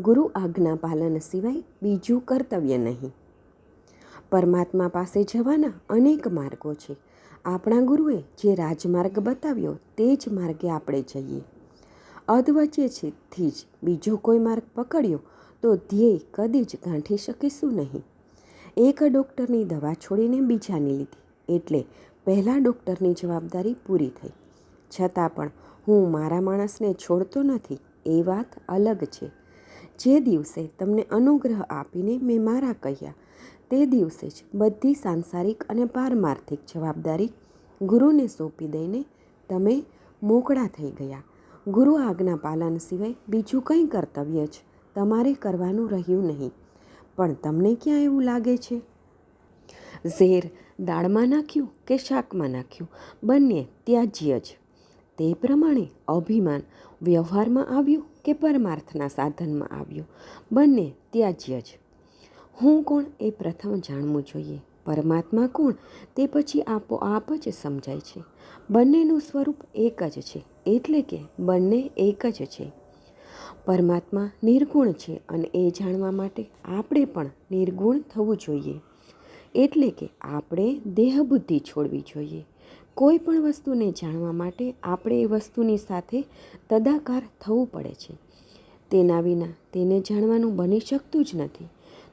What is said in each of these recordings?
ગુરુ આજ્ઞા પાલન સિવાય બીજું કર્તવ્ય નહીં. પરમાત્મા પાસે જવાના અનેક માર્ગો છે. આપણા ગુરુએ જે રાજમાર્ગ બતાવ્યો તે જ માર્ગે આપણે જઈએ. અધવચ્ચેથી જ બીજો કોઈ માર્ગ પકડ્યો તો ધ્યેય કદી જ ગાંઠી શકીશું નહીં. એક ડૉક્ટરની દવા છોડીને બીજાની લીધી એટલે પહેલાં ડૉક્ટરની જવાબદારી પૂરી થઈ. છતાં પણ હું મારા માણસને છોડતો નથી એ વાત અલગ છે. જે દિવસે તમને અનુગ્રહ આપીને મેં મારા કહ્યા, તે દિવસે જ બધી સાંસારિક અને પારમાર્થિક જવાબદારી ગુરુને સોંપી દઈને તમે મોકળા થઈ ગયા. ગુરુ આજ્ઞા પાલન સિવાય બીજું કંઈ કર્તવ્ય જ તમારે કરવાનું રહ્યું નહીં. પણ તમને ક્યાં એવું લાગે છે? ઝેર દાળમાં નાખ્યું કે શાકમાં નાખ્યું? બંને ત્યાજ્ય જ. તે પ્રમાણે અભિમાન વ્યવહારમાં આવ્યું કે પરમાર્થના સાધનમાં આવ્યો. બંને ત્યાજ્ય જ. હું કોણ એ પ્રથમ જાણવું જોઈએ. પરમાત્મા કોણ તે પછી આપોઆપ જ સમજાય છે. બંનેનું સ્વરૂપ એક જ છે, એટલે કે બંને એક જ છે. પરમાત્મા નિર્ગુણ છે અને એ જાણવા માટે આપણે પણ નિર્ગુણ થવું જોઈએ. એટલે કે આપણે દેહબુદ્ધિ છોડવી જોઈએ. કોઈ પણ વસ્તુને જાણવા માટે આપણે એ વસ્તુની સાથે તદાકાર થવું પડે છે. તેના વિના તેને જાણવાનું બની શકતું જ નથી.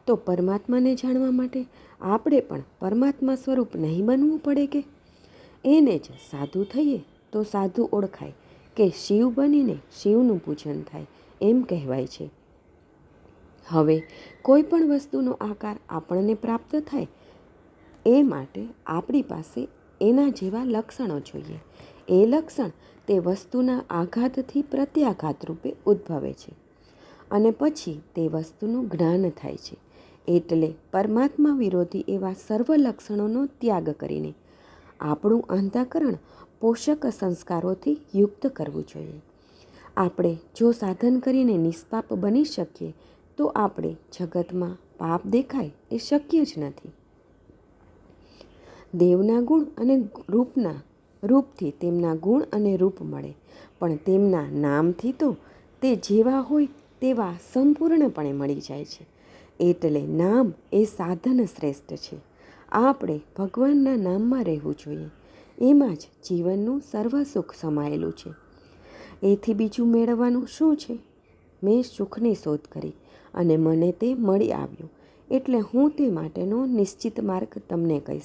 તો પરમાત્માને જાણવા માટે આપણે પણ પરમાત્મા સ્વરૂપ નહીં બનવું પડે કે? એને જ સાધુ થઈએ તો સાધુ ઓળખાય કે શિવ બનીને શિવનું પૂજન થાય એમ કહેવાય છે. હવે કોઈ પણ વસ્તુનો આકાર આપણને પ્રાપ્ત થાય એ માટે આપણી પાસે એના જેવા લક્ષણો જોઈએ. એ લક્ષણ તે વસ્તુના આઘાતથી પ્રત્યાઘાત રૂપે ઉદ્ભવે છે અને પછી તે વસ્તુનું જ્ઞાન થાય છે. એટલે પરમાત્મા વિરોધી એવા સર્વ લક્ષણોનો ત્યાગ કરીને આપણું અંતઃકરણ પોષક સંસ્કારોથી યુક્ત કરવું જોઈએ. આપણે જો સાધન કરીને નિષ્પાપ બની શકીએ તો આપણે જગતમાં પાપ દેખાય એ શક્ય જ નથી. દેવના ગુણ અને રૂપના, રૂપથી તેમના ગુણ અને રૂપ મળે. પણ તેમના નામથી તો તે જેવા હોય તેવા સંપૂર્ણપણે મળી જાય છે. એટલે નામ એ સાધન શ્રેષ્ઠ છે. આપણે ભગવાનના નામમાં રહેવું જોઈએ. એમાં જ જીવનનું સર્વ સુખ સમાયેલું છે. એથી બીજું મેળવવાનું શું છે? મેં સુખની શોધ કરી અને મને તે મળી આવ્યું. એટલે હું તે માટેનો નિશ્ચિત માર્ગ તમને કહીશ.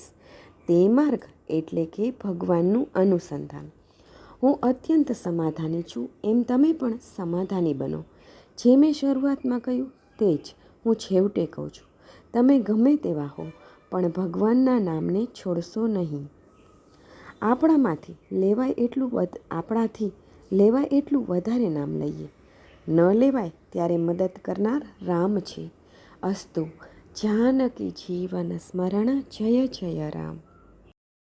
તે માર્ગ એટલે કે ભગવાનનું અનુસંધાન. હું અત્યંત સમાધાની છું, એમ તમે પણ સમાધાની બનો. જે મેં શરૂઆતમાં કહ્યું તે જ હું છેવટે કહું છું. તમે ગમે તેવા હો, પણ ભગવાનના નામને છોડશો નહીં. આપણામાંથી લેવાય એટલું આપણાથી લેવાય એટલું વધારે નામ લઈએ. ન લેવાય ત્યારે મદદ કરનાર રામ છે. અસ્તુ, જાનકી જીવન સ્મરણ, જય જય રામ.